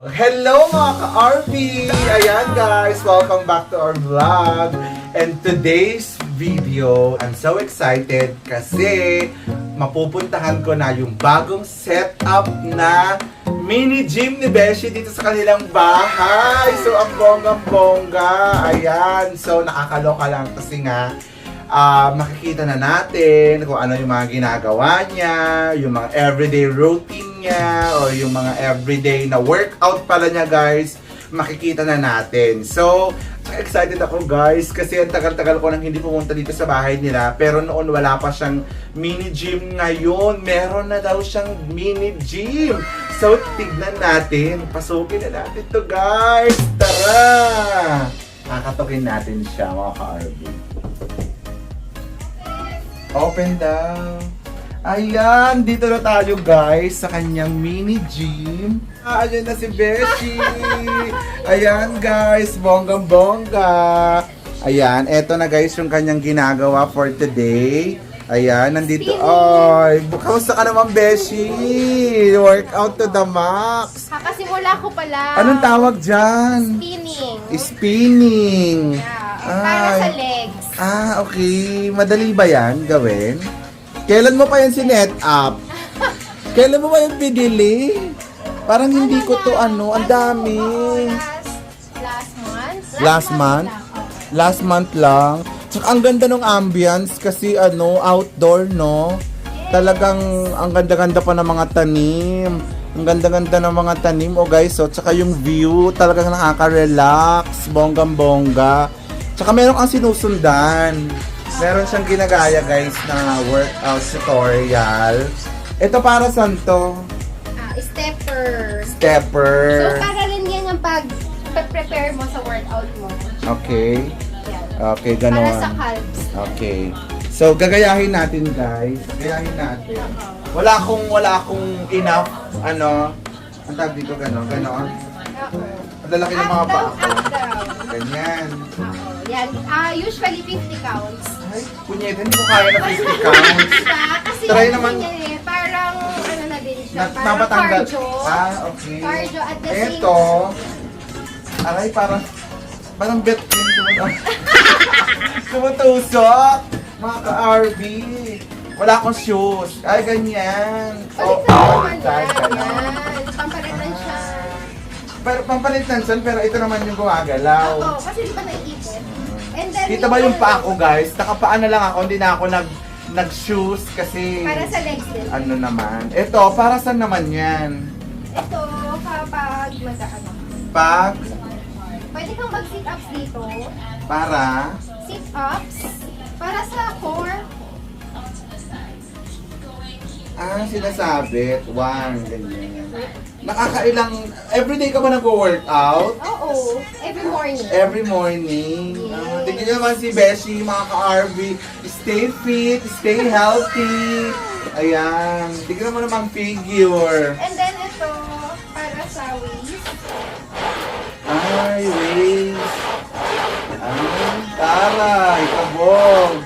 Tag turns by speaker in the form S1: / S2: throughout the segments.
S1: Hello mga ka-RP! Ayan guys, welcome back to our vlog. And today's video, I'm so excited kasi mapupuntahan ko na yung bagong setup na mini gym ni Beshi dito sa kanilang bahay. So ang bonggang-bongga. Ayan, so nakakaloka lang kasi nga ah makikita na natin kung ano yung mga ginagawa niya, yung mga everyday routine niya, or yung mga everyday na workout pala niya guys, makikita na natin. So, excited ako guys kasi ang tagal-tagal ko nang hindi pumunta dito sa bahay nila pero noon wala pa siyang mini gym ngayon meron na daw siyang mini gym so tignan natin. Pasukin na natin to guys. Tara! Kakatukin natin siya mga ka-RB Open daw. Ayan, dito na tayo guys sa kanyang mini gym. Ah, ayan na si Beshi. Ayan guys, bonggang bongga. Ayan, eto na guys yung kanyang ginagawa for today. Ayan, nandito. Ay, kamusta ka naman, Beshi? Workout to the max.
S2: Kakasimula ko pala.
S1: Anong tawag dyan?
S2: Spinning.
S1: Spinning.
S2: Yeah. Para sa legs.
S1: Ah, okay. Madali ba yan gawin? Kailan mo pa yan sinet up? Kailan mo ba yung binili? Parang hindi ko to ano, ang dami.
S2: Last, month?
S1: Last month? Last month lang. Tsaka ang ganda ng ambience kasi ano, outdoor, no? Talagang ang ganda-ganda pa ng mga tanim. Ang ganda-ganda ng mga tanim, oh guys. So, tsaka yung view, talagang nakaka-relax. Bonggang-bongga. Tsaka meron kang sinusundan. Meron siyang ginagaya, guys, na workout tutorial. Ito para saan to?
S2: Ah, stepper. So,
S1: Stepper.
S2: para rin yan ang pag prepare mo sa workout mo.
S1: Okay.
S2: Yan.
S1: Okay,
S2: Para
S1: ganon.
S2: sa calves.
S1: Okay. So, gagayahin natin, guys. Gagayahin natin. Wala akong, wala akong enough, ano, ang tawag dito, gano'n, gano'n. Ang lalaki ng mga paa ko. Ganyan.
S2: Yan. Ah, usually 50 counts.
S1: Ay, punyeta, hindi ko kaya na 50 counts.
S2: Diba? Kasi
S1: Try
S2: ano
S1: naman.
S2: din yan eh, parang ano na din siya.
S1: Na,
S2: parang cardio.
S1: Ah, okay.
S2: Cardio at the same
S1: Eto, aray, parang, parang bet din tumutusok. tumutusok. Mga ka-RB. Wala akong shoes. Ay, ganyan.
S2: Balik na naman
S1: dahil
S2: yan.
S1: ganon.
S2: Yan. Pampalitan siya.
S1: Pero pampalit ng sun, pero ito naman yung gumagalaw.
S2: Oo, kasi di ba naiipit? And then,
S1: Kita ba yung paa ko, guys? Nakapaa na lang ako, hindi na ako nag nag-shoes kasi
S2: Para sa legs din.
S1: ano naman. Ito, para saan naman yan?
S2: Ito, kapag mag-ano.
S1: Pag,
S2: Pwede kang mag-sit-ups dito.
S1: para,
S2: Sit-ups. Para sa core.
S1: Ah, sinasabit. One, ganyan. Nakakailang, everyday ka ba nag-workout?
S2: Oo. Every morning.
S1: Every morning. Ah, tingnan nyo naman si Beshi, mga ka-RV. Stay fit, stay healthy. Ayan. Tingnan mo naman figure.
S2: And then ito, para sa waist.
S1: Ay, wait. Ay, taray, kabog.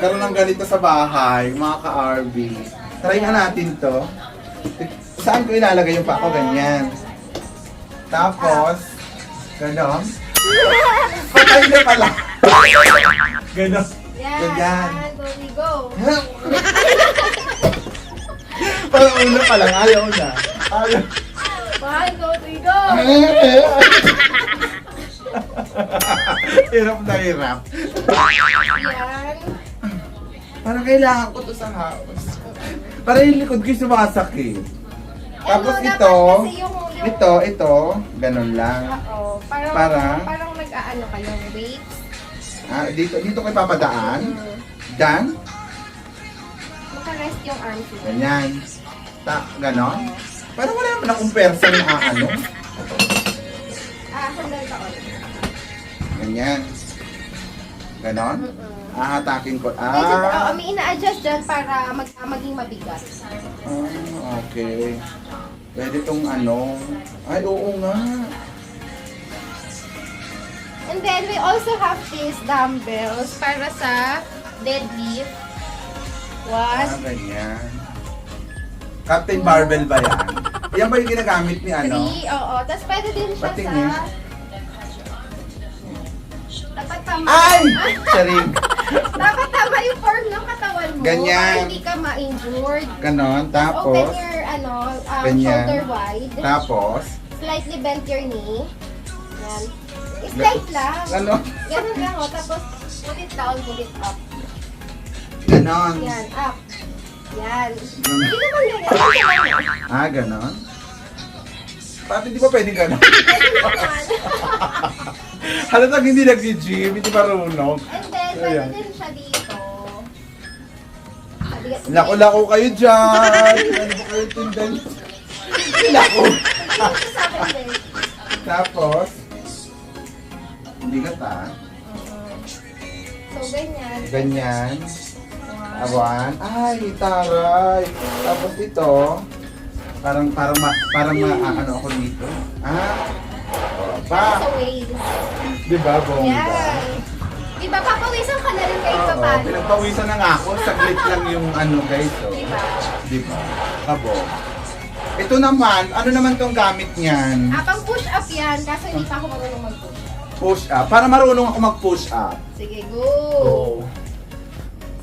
S1: Magkaroon ng ganito sa bahay, mga ka-RV. Try nga natin to. Saan ko ilalagay yung pako? Ganyan. Tapos, ganon. Patay na pala. Ganon.
S2: Yan.
S1: Ganyan.
S2: Yan. Go, we go.
S1: Parang ulo pa lang, ayaw na. Ayaw.
S2: One, go, three, go.
S1: hirap na hirap.
S2: Yan.
S1: Parang kailangan ko to sa house. Para yung likod ko yung sumasakit. Tapos
S2: Ano,
S1: ito,
S2: dapat kasi yung, yung,
S1: ito, ito, ganun lang.
S2: Oo. Parang,
S1: Para?
S2: parang nag-aano ka ng weight.
S1: Ah, dito, dito ko ipapadaan.
S2: Mm.
S1: Dan,
S2: Makarest yung arms mo.
S1: ganyan. Ta, ganon. Parang wala naman akong person na ano.
S2: Ah, sandal ka ulit.
S1: Ganyan. Ganon.
S2: Mm-mm.
S1: Ahatakin ko. Ah,
S2: oh, may ina-adjust dyan para mag, ah, maging mabigat.
S1: ah, okay. Pwede tong ano. Ay, oo nga.
S2: And then, we also have these dumbbells para sa deadlift.
S1: Ah,
S2: One,
S1: ganyan. Captain Barbell ba yan? Yan ba yung ginagamit ni ano?
S2: Three, oo. Tapos pwede din siya
S1: Patingin.
S2: sa... Dapat tama.
S1: Ay! Charing.
S2: Dapat tama yung form ng katawan mo.
S1: Ganyan.
S2: Para hindi ka ma-injured.
S1: Ganon.
S2: Open
S1: Tapos,
S2: your, ano, um,
S1: Ganyan.
S2: shoulder wide.
S1: tapos,
S2: Slightly bend your knee. Yan. Slight lang.
S1: ano?
S2: Ganun lang, oh. Tapos, put it down, put it up.
S1: Ganon.
S2: Yan, up. Yan. Hindi naman yan. Ganun lang.
S1: Ah, ganon. Bakit hindi pa pwedeng ganon?
S2: Pwede naman.
S1: Halatang hindi nag-gym, hindi marunong.
S2: Then, pwede
S1: Ayan.
S2: din siya dito. Sabi-
S1: Lako-lako kayo dyan! Ano ba kayo tindan? Lako!
S2: Dito sa akin din.
S1: Tapos, hindi ka ta.
S2: So, ganyan.
S1: Ganyan.
S2: One.
S1: Awan. Ay, taray. Tapos ito, parang, parang, ma, parang ma, ah, ano ako dito. Ah, ba?
S2: Sa.
S1: Di ba, bongga?
S2: Yan. Di ba, papawisan ka na rin kahit
S1: Oo,
S2: paano.
S1: pinagpawisan na nga ako. Saglit lang yung ano, guys. Oh.
S2: Di ba?
S1: Di ba? Kabo. Ito naman, ano naman tong gamit niyan?
S2: Ah, pang push up yan, kaso hindi pa ako marunong mag-push.
S1: Push up. Para marunong ako mag-push up.
S2: Sige, go!
S1: Go.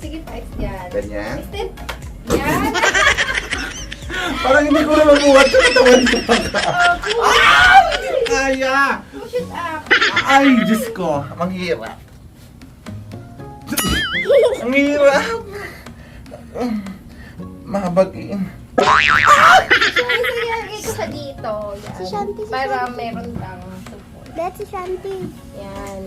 S2: Sige, fight yan.
S1: Ganyan?
S2: Extend. Yan.
S1: Parang hindi ko na mabuhat sa katawan ko.
S2: Oh, push.
S1: Ah! Kaya!
S2: Push it up.
S1: Ay, Diyos ko. Manghirap. Ang hirap. Mahabagin.
S2: Isa yan, ito sa dito. Yan.
S3: Si Shanti, si
S2: Para
S3: Shanti.
S2: meron kang support.
S3: That's Shanti.
S2: Yan.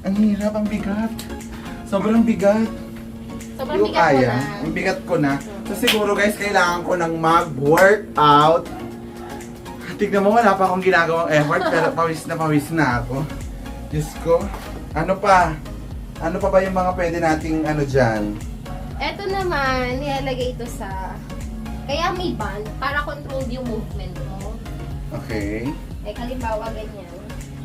S1: Ang hirap, ang bigat. Sobrang bigat.
S2: Sobrang
S1: Yung
S2: bigat mo
S1: kaya,
S2: na.
S1: ang bigat ko na. So siguro guys, kailangan ko ng mag-workout. Tignan mo, wala pa akong ginagawang effort, pero pawis na pawis na ako. Diyos ko. Ano pa? Ano pa ba yung mga pwede nating ano dyan?
S2: Ito naman, nilalagay ito sa... Kaya may band para control yung movement mo.
S1: Okay.
S2: Like, halimbawa, ganyan.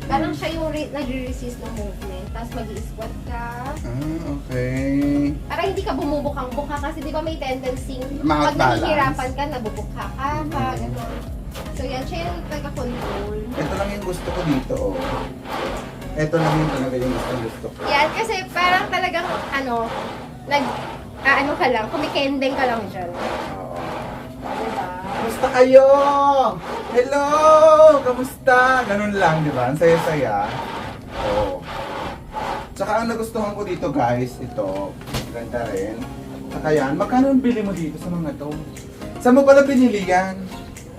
S2: Parang siya yung re- nagre-resist ng movement. Tapos mag-squat ka.
S1: Ah, okay.
S2: Para hindi ka bumubukang-buka kasi di ba may tendency
S1: Ma-out
S2: pag
S1: balance.
S2: nahihirapan ka, nabubukha ka,
S1: Mm.
S2: gano'n. So yan, siya yung taga-control.
S1: Ito lang yung gusto ko dito, oh. Ito lang yung talaga yung gusto, gusto ko.
S2: Yan, kasi parang talagang, ano, nag, ah, ano ka lang, kumikending ka lang dyan.
S1: Oo.
S2: Diba?
S1: Kamusta kayo? Hello! Kamusta? Ganun lang, di ba? Ang saya-saya. Oo. Tsaka ang nagustuhan ko dito, guys, ito. Ganda rin. Tsaka yan, magkano ang bili mo dito sa mga to? Saan mo pala binili yan?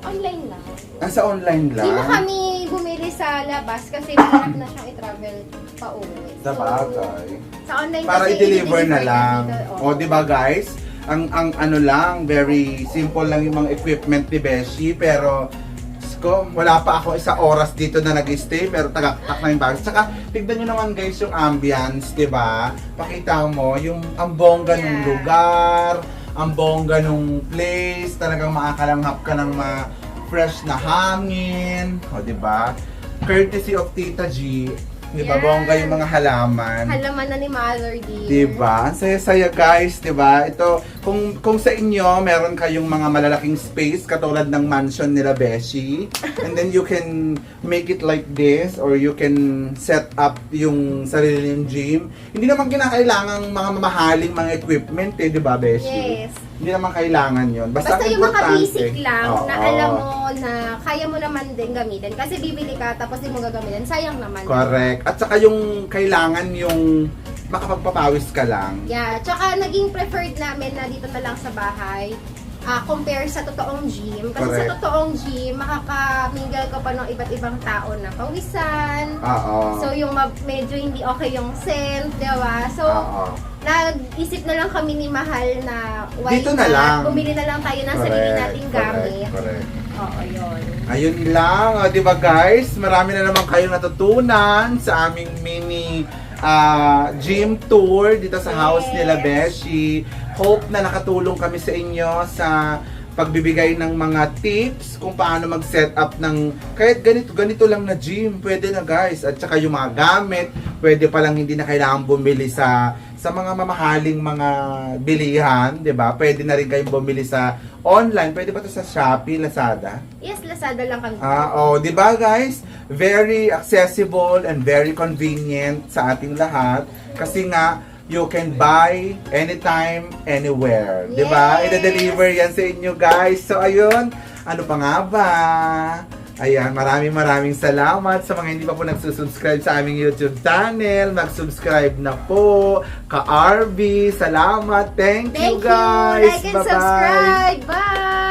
S2: Online lang.
S1: Ah, sa online lang?
S2: Hindi na kami sa labas kasi mahirap na siyang i-travel pa uwi.
S1: Sa bagay.
S2: Sa online
S1: Para
S2: kasi
S1: i-deliver na lang.
S2: dito,
S1: O, di ba guys? Ang ang ano lang, very simple lang yung mga equipment ni Beshi, pero ko, wala pa ako isa oras dito na nag-stay, pero tagaktak na yung bags. Saka, tignan nyo naman guys yung ambience, di ba? Pakita mo, yung ang bongga ng
S2: Yeah.
S1: lugar, ang bongga ng place, talagang makakalanghap ka ng ma fresh na hangin, o di ba? Courtesy of Tita G, di ba?
S2: Yan.
S1: Bongga yung mga halaman.
S2: Halaman na ni Mother dear.
S1: Diba? Ang saya-saya guys, diba? Ito, kung kung sa inyo, meron kayong mga malalaking space katulad ng mansion nila Beshi, and then you can make it like this or you can set up yung sarili yung gym. Hindi naman kinakailangan mga mamahaling mga equipment eh, diba Beshi?
S2: Yes.
S1: Hindi naman kailangan yon. Basta,
S2: Basta
S1: ang
S2: yung mga
S1: importante-
S2: basic lang na
S1: Oo.
S2: alam mo na kaya mo naman din gamitin. Kasi bibili ka tapos di mo gagamitin. Sayang naman.
S1: Correct. At saka yung kailangan yung makapagpapawis ka lang.
S2: Yeah. Tsaka naging preferred namin na dito na lang sa bahay. ah compare sa totoong gym. Kasi
S1: Correct.
S2: sa totoong gym, makakamingle ka pa ng iba't ibang tao na pawisan.
S1: Oo.
S2: So yung ma- medyo hindi okay yung scent, di ba? So,
S1: Oo.
S2: Nag-isip na lang kami ni Mahal na why
S1: Dito na
S2: not?
S1: lang.
S2: Bumili na lang tayo ng sarili nating gamit.
S1: Correct.
S2: Oo, yun.
S1: Ayun lang, o, di ba guys? Marami na naman kayong natutunan sa aming mini ah, gym tour dito sa house nila Beshi. Hope na nakatulong kami sa inyo sa pagbibigay ng mga tips kung paano mag-set up ng kahit ganito ganito lang na gym pwede na guys at saka yung mga gamit pwede pa lang hindi na kailangan bumili sa sa mga mamahaling mga bilihan, 'di ba? Pwede na rin kayong bumili sa online. Pwede ba 'to sa Shopee, Lazada?
S2: Yes, Lazada lang kami.
S1: Ah, oh, 'di ba guys? Very accessible and very convenient sa ating lahat kasi nga you can buy anytime, anywhere. 'Di ba?
S2: Yes!
S1: I-deliver yan sa inyo guys. So ayun, ano pa nga ba? Ayan, maraming maraming salamat sa mga hindi pa po nagsusubscribe sa aming YouTube channel. Mag-subscribe na po. Ka-RB, salamat. Thank,
S2: Thank
S1: you guys.
S2: Like and
S1: Bye-bye.
S2: subscribe. Bye!